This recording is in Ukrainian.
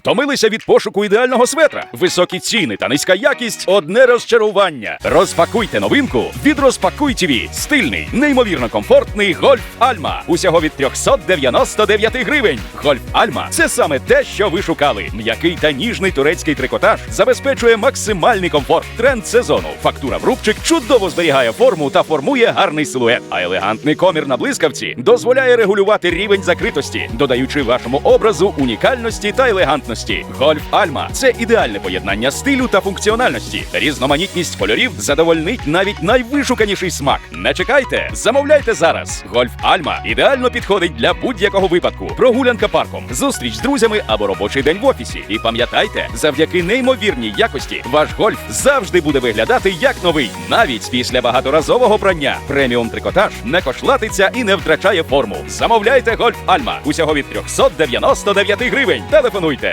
Втомилися від пошуку ідеального светра. Високі ціни та низька якість одне розчарування. Розпакуйте новинку від Розпакуй ТВ. Стильний, неймовірно комфортний гольф Альма. Усього від 399 гривень. Гольф Альма це саме те, що ви шукали. М'який та ніжний турецький трикотаж забезпечує максимальний комфорт. Тренд сезону. Фактура в рубчик чудово зберігає форму та формує гарний силует. А елегантний комір на блискавці дозволяє регулювати рівень закритості, додаючи вашому образу унікальності та елегантності. Гольф Альма це ідеальне поєднання стилю та функціональності. Різноманітність кольорів задовольнить навіть найвишуканіший смак. Не чекайте, замовляйте зараз. Гольф Альма ідеально підходить для будь-якого випадку. Прогулянка парком, зустріч з друзями або робочий день в офісі. І пам'ятайте, завдяки неймовірній якості ваш гольф завжди буде виглядати як новий, навіть після багаторазового прання. Преміум трикотаж не кошлатиться і не втрачає форму. Замовляйте гольф Альма усього від 399 гривень. Телефонуйте